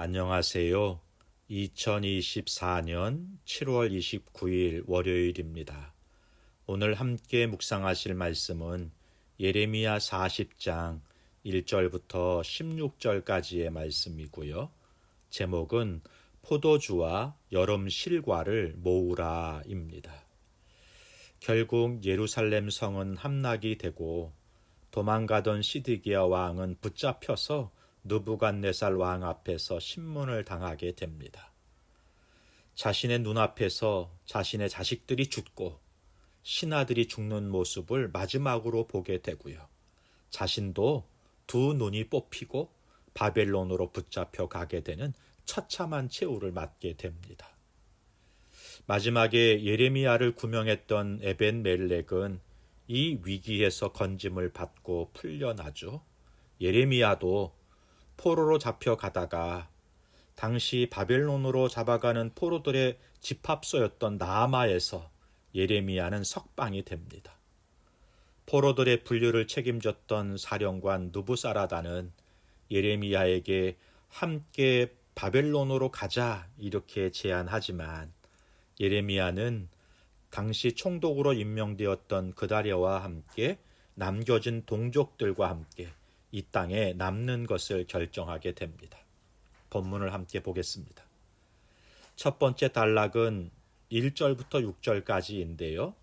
안녕하세요. 2024년 7월 29일 월요일입니다. 오늘 함께 묵상하실 말씀은 예레미야 40장 1절부터 16절까지의 말씀이고요. 제목은 포도주와 여름 실과를 모으라입니다. 결국 예루살렘 성은 함락이 되고 도망가던 시드기야 왕은 붙잡혀서 느부갓네살 왕 앞에서 신문을 당하게 됩니다. 자신의 눈앞에서 자신의 자식들이 죽고 신하들이 죽는 모습을 마지막으로 보게 되고요. 자신도 두 눈이 뽑히고 바벨론으로 붙잡혀 가게 되는 처참한 최후를 맞게 됩니다. 마지막에 예레미야를 구명했던 에벤 멜렉은 이 위기에서 건짐을 받고 풀려나죠. 예레미야도 포로로 잡혀가다가 당시 바벨론으로 잡아가는 포로들의 집합소였던 나아마에서 예레미야는 석방이 됩니다. 포로들의 분류를 책임졌던 사령관 누부사라다는 예레미야에게 함께 바벨론으로 가자 이렇게 제안하지만 예레미야는 당시 총독으로 임명되었던 그다리아와 함께 남겨진 동족들과 함께 이 땅에 남는 것을 결정하게 됩니다. 본문을 함께 보겠습니다. 첫 번째 단락은 1절부터 6절까지인데요.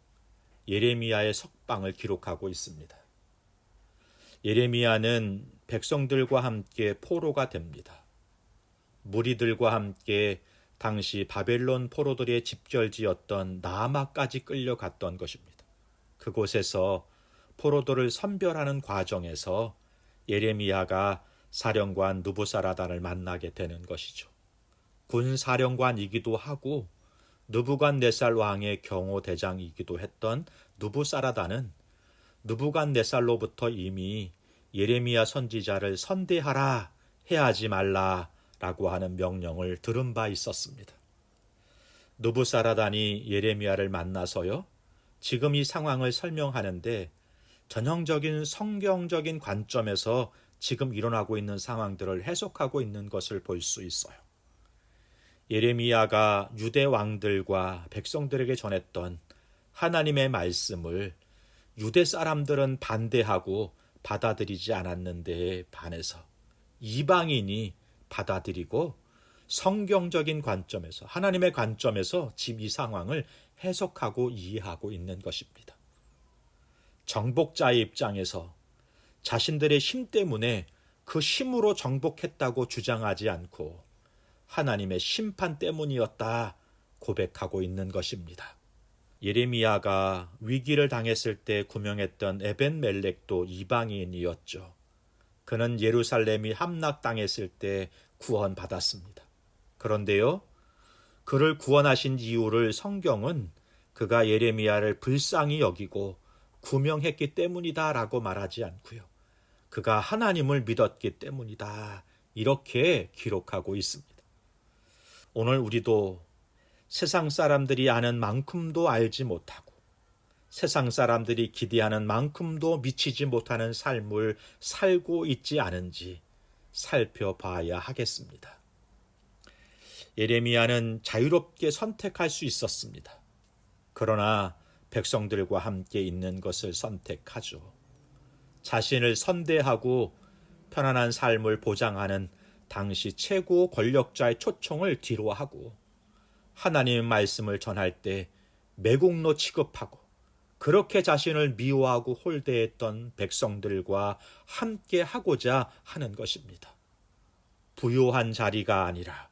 예레미야의 석방을 기록하고 있습니다. 예레미야는 백성들과 함께 포로가 됩니다. 무리들과 함께 당시 바벨론 포로들의 집결지였던 나마까지 끌려갔던 것입니다. 그곳에서 포로들을 선별하는 과정에서 예레미야가 사령관 누부사라단을 만나게 되는 것이죠. 군 사령관이기도 하고 누부간네살 왕의 경호 대장이기도 했던 누부사라단은 누부간네살로부터 이미 예레미야 선지자를 선대하라 해하지 말라라고 하는 명령을 들은 바 있었습니다. 누부사라단이 예레미야를 만나서요. 지금 이 상황을 설명하는데 전형적인 성경적인 관점에서 지금 일어나고 있는 상황들을 해석하고 있는 것을 볼 수 있어요. 예레미야가 유대 왕들과 백성들에게 전했던 하나님의 말씀을 유대 사람들은 반대하고 받아들이지 않았는데 반해서 이방인이 받아들이고 성경적인 관점에서 하나님의 관점에서 지금 이 상황을 해석하고 이해하고 있는 것입니다. 정복자의 입장에서 자신들의 힘 때문에 그 힘으로 정복했다고 주장하지 않고 하나님의 심판 때문이었다 고백하고 있는 것입니다. 예레미야가 위기를 당했을 때 구명했던 에벤 멜렉도 이방인이었죠. 그는 예루살렘이 함락당했을 때 구원받았습니다. 그런데요, 그를 구원하신 이유를 성경은 그가 예레미야를 불쌍히 여기고 구명했기 때문이다 라고 말하지 않고요. 그가 하나님을 믿었기 때문이다. 이렇게 기록하고 있습니다. 오늘 우리도 세상 사람들이 아는 만큼도 알지 못하고 세상 사람들이 기대하는 만큼도 미치지 못하는 삶을 살고 있지 않은지 살펴봐야 하겠습니다. 예레미야는 자유롭게 선택할 수 있었습니다. 그러나 백성들과 함께 있는 것을 선택하죠. 자신을 선대하고 편안한 삶을 보장하는 당시 최고 권력자의 초청을 뒤로하고 하나님의 말씀을 전할 때 매국노 취급하고 그렇게 자신을 미워하고 홀대했던 백성들과 함께 하고자 하는 것입니다. 부요한 자리가 아니라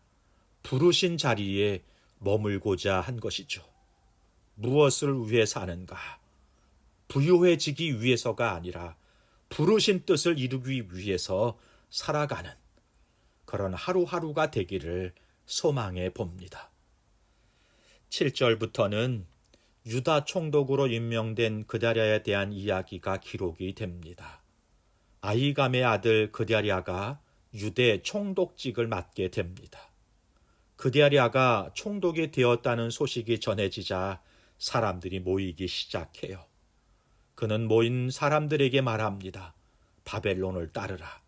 부르신 자리에 머물고자 한 것이죠. 무엇을 위해 사는가? 부유해지기 위해서가 아니라 부르신 뜻을 이루기 위해서 살아가는 그런 하루하루가 되기를 소망해 봅니다. 7절부터는 유다 총독으로 임명된 그다랴에 대한 이야기가 기록이 됩니다. 아이감의 아들 그다랴가 유대 총독직을 맡게 됩니다. 그다랴가 총독이 되었다는 소식이 전해지자 사람들이 모이기 시작해요. 그는 모인 사람들에게 말합니다. 바벨론을 따르라.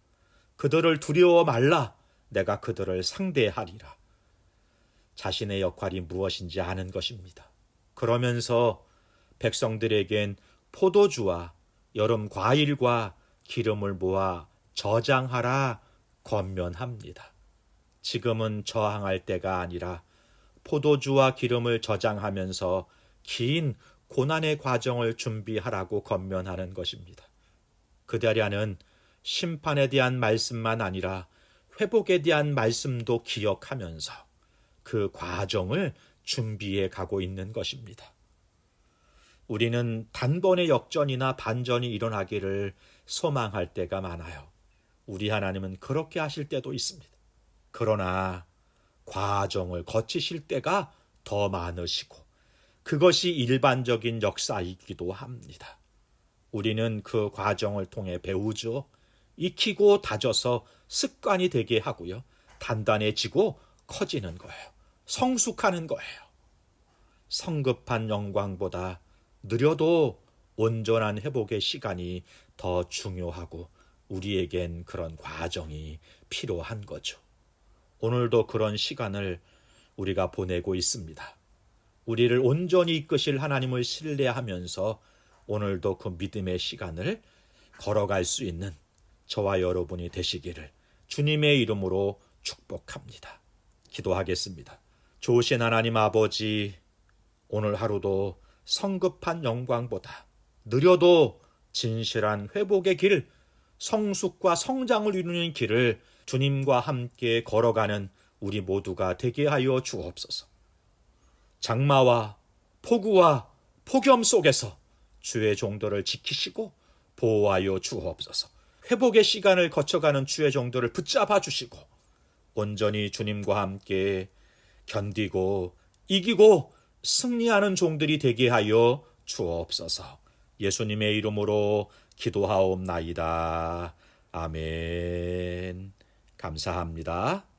그들을 두려워 말라. 내가 그들을 상대하리라. 자신의 역할이 무엇인지 아는 것입니다. 그러면서 백성들에겐 포도주와 여름 과일과 기름을 모아 저장하라 권면합니다. 지금은 저항할 때가 아니라 포도주와 기름을 저장하면서 긴 고난의 과정을 준비하라고 권면하는 것입니다. 그대라는 심판에 대한 말씀만 아니라 회복에 대한 말씀도 기억하면서 그 과정을 준비해 가고 있는 것입니다. 우리는 단번에 역전이나 반전이 일어나기를 소망할 때가 많아요. 우리 하나님은 그렇게 하실 때도 있습니다. 그러나 과정을 거치실 때가 더 많으시고 그것이 일반적인 역사이기도 합니다. 우리는 그 과정을 통해 배우죠. 익히고 다져서 습관이 되게 하고요. 단단해지고 커지는 거예요. 성숙하는 거예요. 성급한 영광보다 느려도 온전한 회복의 시간이 더 중요하고 우리에겐 그런 과정이 필요한 거죠. 오늘도 그런 시간을 우리가 보내고 있습니다. 우리를 온전히 이끄실 하나님을 신뢰하면서 오늘도 그 믿음의 시간을 걸어갈 수 있는 저와 여러분이 되시기를 주님의 이름으로 축복합니다. 기도하겠습니다. 좋으신 하나님 아버지, 오늘 하루도 성급한 영광보다 느려도 진실한 회복의 길, 성숙과 성장을 이루는 길을 주님과 함께 걸어가는 우리 모두가 되게 하여 주옵소서. 장마와 폭우와 폭염 속에서 주의 종도를 지키시고 보호하여 주옵소서. 회복의 시간을 거쳐가는 주의 종도를 붙잡아 주시고 온전히 주님과 함께 견디고 이기고 승리하는 종들이 되게 하여 주옵소서. 예수님의 이름으로 기도하옵나이다. 아멘. 감사합니다.